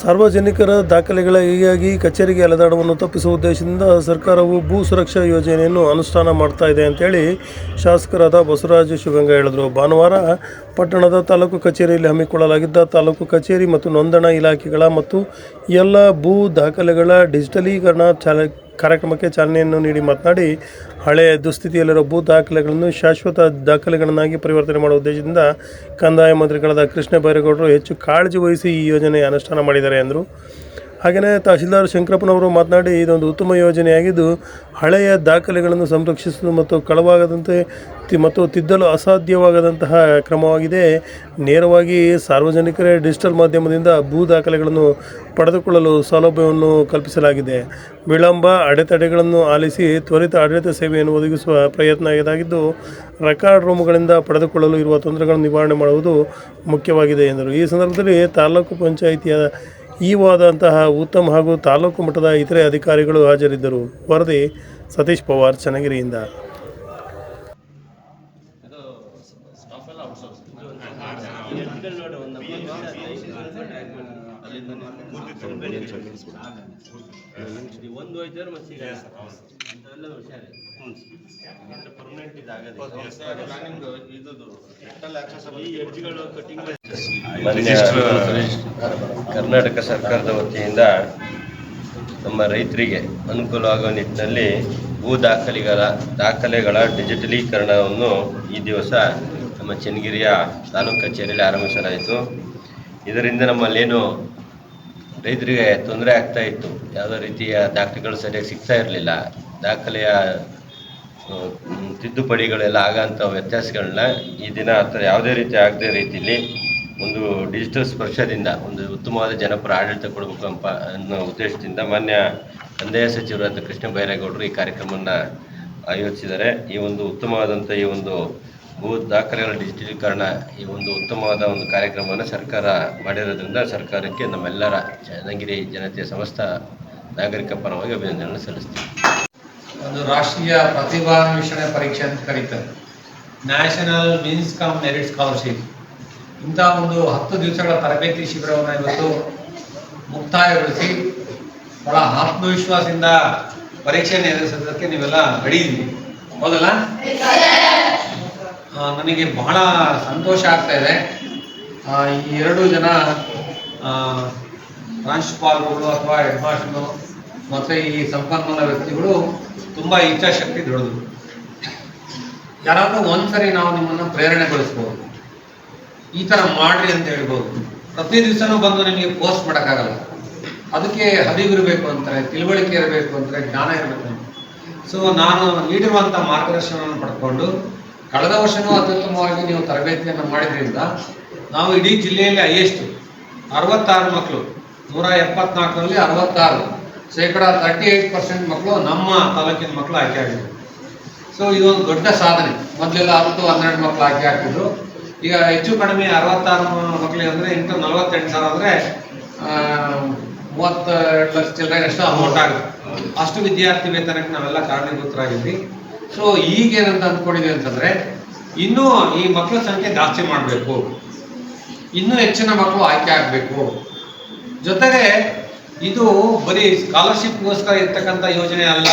ಸಾರ್ವಜನಿಕರ ದಾಖಲೆಗಳ ಹೀಗಾಗಿ ಕಚೇರಿಗೆ ಅಲೆದಾಡುವನ್ನು ತಪ್ಪಿಸುವ ಉದ್ದೇಶದಿಂದ ಸರ್ಕಾರವು ಭೂ ಸುರಕ್ಷಾ ಯೋಜನೆಯನ್ನು ಅನುಷ್ಠಾನ ಮಾಡ್ತಾ ಇದೆ ಅಂತೇಳಿ ಶಾಸಕರಾದ ಬಸವರಾಜ ಶಿವಗಂಗ ಹೇಳಿದರು. ಭಾನುವಾರ ಪಟ್ಟಣದ ತಾಲೂಕು ಕಚೇರಿಯಲ್ಲಿ ಹಮ್ಮಿಕೊಳ್ಳಲಾಗಿದ್ದ ತಾಲೂಕು ಕಚೇರಿ ಮತ್ತು ನೋಂದಣಾ ಇಲಾಖೆಗಳ ಮತ್ತು ಎಲ್ಲ ಭೂ ದಾಖಲೆಗಳ ಡಿಜಿಟಲೀಕರಣ ಚಾಲ ಕಾರ್ಯಕ್ರಮಕ್ಕೆ ಚಾಲನೆಯನ್ನು ನೀಡಿ ಮಾತನಾಡಿ, ಹಳೆಯ ದುಸ್ಥಿತಿಯಲ್ಲಿರೋ ಭೂ ದಾಖಲೆಗಳನ್ನು ಶಾಶ್ವತ ದಾಖಲೆಗಳನ್ನಾಗಿ ಪರಿವರ್ತನೆ ಮಾಡುವ ಉದ್ದೇಶದಿಂದ ಕಂದಾಯ ಮಂತ್ರಿಗಳಾದ ಕೃಷ್ಣ ಬೈರೇಗೌಡರು ಹೆಚ್ಚು ಕಾಳಜಿ ವಹಿಸಿ ಈ ಯೋಜನೆ ಅನುಷ್ಠಾನ ಮಾಡಿದ್ದಾರೆ ಎಂದರು. ಹಾಗೆಯೇ ತಹಶೀಲ್ದಾರ್ ಶಂಕರಪ್ಪನವರು ಮಾತನಾಡಿ, ಇದೊಂದು ಉತ್ತಮ ಯೋಜನೆಯಾಗಿದ್ದು, ಹಳೆಯ ದಾಖಲೆಗಳನ್ನು ಸಂರಕ್ಷಿಸಲು ಮತ್ತು ಕಳವಾಗದಂತೆ ತಿ- ಮತ್ತು ತಿದ್ದಲು ಅಸಾಧ್ಯವಾಗದಂತಹ ಕ್ರಮವಾಗಿದೆ. ನೇರವಾಗಿ ಸಾರ್ವಜನಿಕರೇ ಡಿಜಿಟಲ್ ಮಾಧ್ಯಮದಿಂದ ಭೂ ದಾಖಲೆಗಳನ್ನು ಪಡೆದುಕೊಳ್ಳಲು ಸೌಲಭ್ಯವನ್ನು ಕಲ್ಪಿಸಲಾಗಿದೆ. ವಿಳಂಬ, ಅಡೆತಡೆಗಳನ್ನು ಆಲಿಸಿ ತ್ವರಿತ ಆಡಳಿತ ಸೇವೆಯನ್ನು ಒದಗಿಸುವ ಪ್ರಯತ್ನ ಇದಾಗಿದ್ದು, ರೆಕಾರ್ಡ್ ರೂಮ್ಗಳಿಂದ ಪಡೆದುಕೊಳ್ಳಲು ಇರುವ ತೊಂದರೆಗಳನ್ನು ನಿವಾರಣೆ ಮಾಡುವುದು ಮುಖ್ಯವಾಗಿದೆ ಎಂದರು. ಈ ಸಂದರ್ಭದಲ್ಲಿ ತಾಲೂಕು ಪಂಚಾಯಿತಿಯ ಈವಾದಂತಹ ಉತ್ತಮ್ ಹಾಗೂ ತಾಲೂಕು ಮಟ್ಟದ ಇತರೆ ಅಧಿಕಾರಿಗಳು ಹಾಜರಿದ್ದರು. ವರದಿ ಸತೀಶ್ ಪವಾರ್ ಚನ್ನಗಿರಿಯಿಂದ. ಕರ್ನಾಟಕ ಸರ್ಕಾರದ ವತಿಯಿಂದ ನಮ್ಮ ರೈತರಿಗೆ ಅನುಕೂಲವಾಗುವ ನಿಟ್ಟಿನಲ್ಲಿ ಭೂ ದಾಖಲೆಗಳ ದಾಖಲೆಗಳ ಡಿಜಿಟಲೀಕರಣವನ್ನು ಈ ದಿವಸ ನಮ್ಮ ಚನ್ನಗಿರಿಯ ತಾಲೂಕು ಕಚೇರಿಯಲ್ಲಿ ಆರಂಭಿಸಲಾಯಿತು. ಇದರಿಂದ ನಮ್ಮಲ್ಲೇನು ರೈತರಿಗೆ ತೊಂದರೆ ಆಗ್ತಾ ಇತ್ತು. ಯಾವುದೋ ರೀತಿಯ ದಾಖಲೆಗಳು ಸರಿಯಾಗಿ ಸಿಗ್ತಾ ಇರಲಿಲ್ಲ. ದಾಖಲೆಯ ತಿದ್ದುಪಡಿಗಳೆಲ್ಲ ಆಗಂಥ ವ್ಯತ್ಯಾಸಗಳನ್ನ ಈ ದಿನ ಥರ ಯಾವುದೇ ರೀತಿ ಆಗದೇ ರೀತಿಯಲ್ಲಿ ಒಂದು ಡಿಜಿಟಲ್ ಸ್ಪರ್ಶದಿಂದ, ಒಂದು ಉತ್ತಮವಾದ ಜನಪರ ಆಡಳಿತ ಕೊಡಬೇಕು ಅಂತ, ಅನ್ನೋ ಉದ್ದೇಶದಿಂದ ಮಾನ್ಯ ಕಂದಾಯ ಸಚಿವರಾದ ಕೃಷ್ಣ ಬೈರೇಗೌಡರು ಈ ಕಾರ್ಯಕ್ರಮವನ್ನು ಆಯೋಜಿಸಿದ್ದಾರೆ. ಈ ಒಂದು ಉತ್ತಮವಾದಂಥ ಈ ಒಂದು ಭೂ ದಾಖಲೆಗಳ ಡಿಜಿಟಲೀಕರಣ ಈ ಒಂದು ಉತ್ತಮವಾದ ಒಂದು ಕಾರ್ಯಕ್ರಮವನ್ನು ಸರ್ಕಾರ ಮಾಡಿರೋದ್ರಿಂದ ಸರ್ಕಾರಕ್ಕೆ ನಮ್ಮೆಲ್ಲರ ಚನ್ನಗಿರಿ ಜನತೆಯ ಸಮಸ್ತ ನಾಗರಿಕ ಪರವಾಗಿ ಅಭಿನಂದನೆಗಳನ್ನು ಸಲ್ಲಿಸ್ತೀವಿ. ಒಂದು ರಾಷ್ಟ್ರೀಯ ಪ್ರತಿಭಾನ್ವೇಷಣೆ ಪರೀಕ್ಷೆ ಅಂತ ಕರೀತಾರೆ. National means cum merit scholarship ಇಂಥ ಒಂದು ಹತ್ತು ದಿವಸಗಳ ತರಬೇತಿ ಶಿಬಿರವನ್ನು ಇವತ್ತು ಮುಕ್ತಾಯಗೊಳಿಸಿ ಬಹಳ ಆತ್ಮವಿಶ್ವಾಸದಿಂದ ಪರೀಕ್ಷೆಯನ್ನು ಎದುರಿಸೋದಕ್ಕೆ ನೀವೆಲ್ಲ ರೆಡಿ ಹೌದಲ್ಲ? ನನಗೆ ಬಹಳ ಸಂತೋಷ ಆಗ್ತಾ ಇದೆ. ಈ ಎರಡು ಜನ ಪ್ರಾಂಶುಪಾಲರುಗಳು ಅಥವಾ ಹೆಡ್ ಮಾಸ್ಟರು ಮತ್ತು ಈ ಸಂಪನ್ಮೂಲ ವ್ಯಕ್ತಿಗಳು ತುಂಬ ಇಚ್ಛಾಶಕ್ತಿ ದೊಡ್ಡದು. ಯಾರಾದರೂ ಒಂದ್ಸರಿ ನಾವು ನಿಮ್ಮನ್ನು ಪ್ರೇರಣೆಗೊಳಿಸ್ಬೋದು. ಈ ಥರ ಮಾಡ್ರಿ ಅಂತ ಹೇಳ್ಬೋದು. ಪ್ರತಿ ದಿವಸನೂ ಬಂದು ನಿಮಗೆ ಪೋಸ್ಟ್ ಮಾಡೋಕ್ಕಾಗಲ್ಲ. ಅದಕ್ಕೆ ಹರಿವಿರಬೇಕು ಅಂತಾರೆ ತಿಳುವಳಿಕೆ ಇರಬೇಕು ಅಂತಾರೆ ಜ್ಞಾನ ಇರಬೇಕು ಅಂತ. ಸೊ ನಾನು ನೀಡಿರುವಂಥ ಮಾರ್ಗದರ್ಶನವನ್ನು ಪಡ್ಕೊಂಡು ಕಳೆದ ವರ್ಷನೂ ಅತ್ಯುತ್ತಮವಾಗಿ ನೀವು ತರಬೇತಿಯನ್ನು ಮಾಡಿದ್ರಿಂದ ನಾವು ಇಡೀ ಜಿಲ್ಲೆಯಲ್ಲಿ ಹೈಯೆಸ್ಟ್ ಅರವತ್ತಾರು ಮಕ್ಕಳು, ನೂರ ಎಪ್ಪತ್ನಾಲ್ಕರಲ್ಲಿ ಅರವತ್ತಾರು. ಶೇಕಡ ತರ್ಟಿ ಏಯ್ಟ್ ಪರ್ಸೆಂಟ್ ಮಕ್ಕಳು ನಮ್ಮ ತಾಲೂಕಿನ ಮಕ್ಕಳು ಆಯ್ಕೆ ಆಗಿದ್ದರು ಸೊ ಇದೊಂದು ದೊಡ್ಡ ಸಾಧನೆ. ಮೊದಲೆಲ್ಲ ಹತ್ತು, ಹನ್ನೆರಡು ಮಕ್ಕಳು ಆಯ್ಕೆ ಆಗ್ತಿದ್ರು. ಈಗ ಹೆಚ್ಚು ಕಡಿಮೆ ಅರವತ್ತಾರು ಮಕ್ಕಳಿಗೆ ಅಂದರೆ ಇಂಟು ನಲವತ್ತೆಂಟು ಸಾವಿರ ಅಂದರೆ ಮೂವತ್ತೆರಡು ಲಕ್ಷ ಚಿಲ್ಲರೆ ಅಷ್ಟು ಅಮೌಂಟ್ ಆಗುತ್ತೆ. ಅಷ್ಟು ವಿದ್ಯಾರ್ಥಿ ವೇತನಕ್ಕೆ ನಾವೆಲ್ಲ ಕಾರಣೀಭೂತರಾಗಿದ್ವಿ. ಸೊ ಈಗೇನಂತ ಅಂದ್ಕೊಂಡಿದ್ದೀವಿ ಅಂತಂದ್ರೆ, ಇನ್ನೂ ಈ ಮಕ್ಕಳ ಸಂಖ್ಯೆ ಜಾಸ್ತಿ ಮಾಡಬೇಕು. ಇನ್ನೂ ಹೆಚ್ಚಿನ ಮಕ್ಕಳು ಆಯ್ಕೆ ಆಗಬೇಕು. ಜೊತೆಗೆ, ಇದು ಬರೀ ಸ್ಕಾಲರ್ಶಿಪ್ಗೋಸ್ಕರ ಇರ್ತಕ್ಕಂಥ ಯೋಜನೆ ಅಲ್ಲ.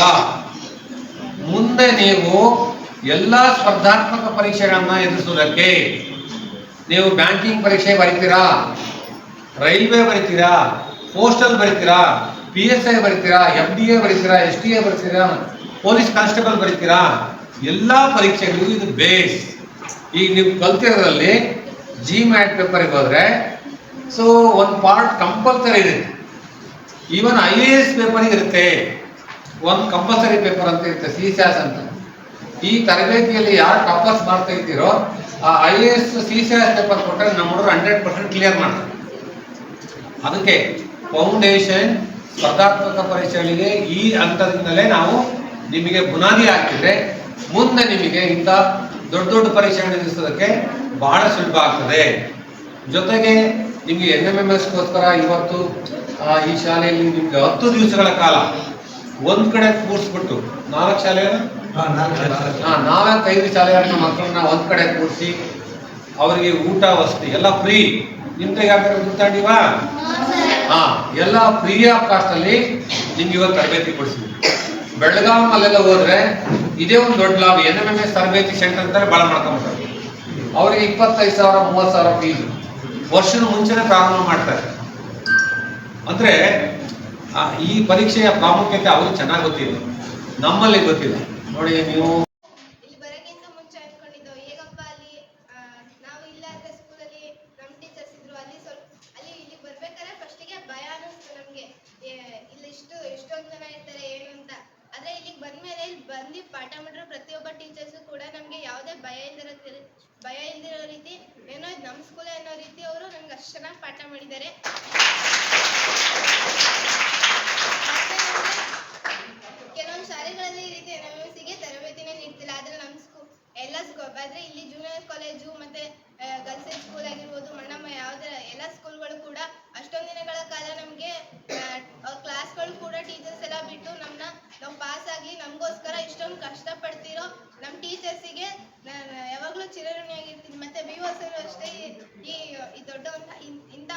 ಮುಂದೆ ನೀವು ಎಲ್ಲ ಸ್ಪರ್ಧಾತ್ಮಕ ಪರೀಕ್ಷೆಗಳನ್ನ ಎದುರಿಸೋದಕ್ಕೆ ನೀವು ಬ್ಯಾಂಕಿಂಗ್ ಪರೀಕ್ಷೆ ಬರೀತೀರಾ? ರೈಲ್ವೆ ಬರೀತೀರಾ? ಪೋಸ್ಟಲ್ ಬರೀತೀರಾ? ಪಿ ಎಸ್ ಐ ಬರೀತೀರಾ? ಎಫ್ ಡಿ ಎ ಬರೀತೀರಾ? ಎಸ್ ಟಿ ಎ ಬರೀತೀರಾ? ಪೊಲೀಸ್ ಕಾನ್ಸ್ಟೇಬಲ್ ಬರೀತೀರಾ? ಎಲ್ಲ ಪರೀಕ್ಷೆಗಳಿಗೂ ಇದು ಬೇಸ್. ಈಗ ನೀವು ಕಲ್ತಿರೋದ್ರಲ್ಲಿ ಜಿ ಮ್ಯಾಟ್ ಪೇಪರ್ಗೆ ಹೋದ್ರೆ ಸೊ ಒಂದು ಪಾರ್ಟ್ ಕಂಪಲ್ಸರಿ ಇದೆ. ಈವನ್ ಐ ಎ ಎಸ್ ಪೇಪರಿಗೆ ಇರುತ್ತೆ. ಒಂದು ಕಂಪಲ್ಸರಿ ಪೇಪರ್ ಅಂತ ಇರುತ್ತೆ ಸಿ ಸ್ಯಾಸ್ ಅಂತ. ಈ ತರಬೇತಿಯಲ್ಲಿ ಯಾರು ಟಾಪರ್ಸ್ ಮಾಡ್ತಾ ಇದ್ದೀರೋ, ಆ ಐ ಎ ಎಸ್ ಸಿ ಸ್ಯಾಸ್ ಪೇಪರ್ ಕೊಟ್ಟರೆ ನಮ್ಮ ಹುಡುಗರು ಹಂಡ್ರೆಡ್ ಪರ್ಸೆಂಟ್ ಕ್ಲಿಯರ್ ಮಾಡ್ತಾರೆ. ಅದಕ್ಕೆ ಫೌಂಡೇಶನ್ ಸ್ಪರ್ಧಾತ್ಮಕ ಪರೀಕ್ಷೆಗಳಿಗೆ ಈ ಹಂತದಿಂದಲೇ ನಾವು ನಿಮಗೆ ಬುನಾದಿ ಹಾಕಿದ್ರೆ ಮುಂದೆ ನಿಮಗೆ ಇಂಥ ದೊಡ್ಡ ದೊಡ್ಡ ಪರೀಕ್ಷೆಗಳು ಎದುರಿಸೋದಕ್ಕೆ ಬಹಳ ಸುಲಭ ಆಗ್ತದೆ. ಜೊತೆಗೆ ನಿಮಗೆ ಎನ್ ಎಂ ಎಂ ಎಸ್ಗೋಸ್ಕರ ಇವತ್ತು ಈ ಶಾಲೆಯಲ್ಲಿ ನಿಮಗೆ ಹತ್ತು ದಿವಸಗಳ ಕಾಲ ಒಂದ್ ಕಡೆ ಕೂರಿಸ್ಬಿಟ್ಟು ನಾಲ್ಕು ಶಾಲೆ ಹಾ ನಾಲ್ಕೈದು ಶಾಲೆಗಳನ್ನ ಮಕ್ಕಳನ್ನ ಒಂದ್ ಕಡೆ ಕೂರಿಸಿ ಅವರಿಗೆ ಊಟ ವಸತಿ ಎಲ್ಲ ಫ್ರೀ ನಿಮ್ ಕೈಗೆ ಹಾಕಿದ್ರೆ ದುಡ್ಡು ತಗೊಂಡಿವಾ ಹಾ ಎಲ್ಲ ಫ್ರೀ ಆಫ್ ಕಾಸ್ಟ್ ಅಲ್ಲಿ ನಿಮ್ಗೆ ಇವಾಗ ತರಬೇತಿ ಕೊಡಿಸಿದ್ವಿ ಬೆಳಗಾಂ ಅಲ್ಲೆಲ್ಲ ಹೋದ್ರೆ ಇದೇ ಒಂದು ದೊಡ್ಡ ಲಾಭ ಎನ್ ಎಂ ಎಸ್ ತರಬೇತಿ ಸೆಂಟರ್ ಅಂತಾರೆ ಬಹಳ ಮಾಡ್ಕೊಂಬಿಟ್ಟಾರೆ ಅವ್ರಿಗೆ ಇಪ್ಪತ್ತೈದು ಸಾವಿರ, ಮೂವತ್ತು ಸಾವಿರ ಫೀಸ್ ವರ್ಷದ ಮುಂಚೆನೆ ಪ್ರಾರಂಭ ಮಾಡ್ತಾರೆ. ಅಂದ್ರೆ ಈ ಪರೀಕ್ಷೆಯ ಪ್ರಾಮುಖ್ಯತೆ ಅವ್ರಿಗೆ ಚೆನ್ನಾಗಿ ಗೊತ್ತಿದೆ ನಮ್ಮಲ್ಲಿ ಗೊತ್ತಿಲ್ಲ. ನೋಡಿ, ನೀವು ಇಲ್ಲಿ ಬರೋಕ್ಕಿಂತ ಮುಂಚೆ ಅನ್ಕೊಂಡಿದ್ದು ಹೇಗಪ್ಪ ಅಲ್ಲಿ ಆ, ನಾವು ಇಲ್ಲ ಅಂದ್ರೆ ಸ್ಕೂಲಲ್ಲಿ ನಮ್ಮ ಟೀಚರ್ಸ್ ಇದ್ರು ಅಲ್ಲಿ ಸ್ವಲ್ಪ ಅಲ್ಲಿ ಇಲ್ಲಿಗೆ ಬರ್ಬೇಕಾದ್ರೆ ಫಸ್ಟಿಗೆ ಭಯ ಅನ್ನಿಸ್ತು ನಮಗೆ ಇಲ್ಲಿ ಇಷ್ಟು ಎಷ್ಟೊಂದು ಜನ ಇರ್ತಾರೆ ಏನು ಅಂತ ಆದ್ರೆ ಇಲ್ಲಿಗೆ ಬಂದ್ಮೇಲೆ ಇಲ್ಲಿ ಬಂದು ಪಾಠ ಮಾಡಿರೋ ಪ್ರತಿಯೊಬ್ಬ ಟೀಚರ್ಸು ಕೂಡ ನಮಗೆ ಯಾವುದೇ ಭಯ ಇಲ್ದಿರೋ ಭಯ ಇಲ್ದಿರೋ ರೀತಿ, ಏನೋ ಇದು ನಮ್ಮ ಸ್ಕೂಲ್ ಅನ್ನೋ ರೀತಿ ಅವರು ನಮ್ಗೆ ಅಷ್ಟು ಚೆನ್ನಾಗಿ ಪಾಠ ಮಾಡಿದ್ದಾರೆ. ಕೆಲವೊಂದು ಶಾಲೆಗಳಲ್ಲಿ ಈ ರೀತಿ ಎನ್ಗೆ ತರಬೇತಿನೇ ನೀಡ್ತಿಲ್ಲ. ಆದ್ರೆ ನಮ್ಮ ಸ್ಕೂಲ್ ಎಲ್ಲ ಸ್ಕೂ ಆದ್ರೆ ಇಲ್ಲಿ ಜೂನಿಯರ್ ಕಾಲೇಜು ಮತ್ತೆ ಗರ್ಲ್ಸ್ ಸ್ಕೂಲ್ ಆಗಿರ್ಬೋದು, ಮಣ್ಣಮ್ಮ ಯಾವ್ದಾರ ಎಲ್ಲ ಸ್ಕೂಲ್ಗಳು ಕೂಡ ಅಷ್ಟೊಂದು ದಿನಗಳ ಕಾಲ ನಮಗೆ ಕ್ಲಾಸ್ಗಳು ಕೂಡ ಟೀಚರ್ಸ್ ಎಲ್ಲ ಬಿಟ್ಟು ನಮ್ಮನ್ನ ನಾವು ಪಾಸ್ ಆಗಲಿ, ನಮಗೋಸ್ಕರ ಇಷ್ಟೊಂದು ಕಷ್ಟಪಡ್ತಿರೋ ನಮ್ಮ ಟೀಚರ್ಸಿಗೆ ನಾನು ಯಾವಾಗಲೂ ಚಿರಋಣಿಯಾಗಿರ್ತೀನಿ. ಮತ್ತೆ ಬಿ ವಾಸರು ಅಷ್ಟೇ ಈ ಈ ದೊಡ್ಡ ಇಂಥ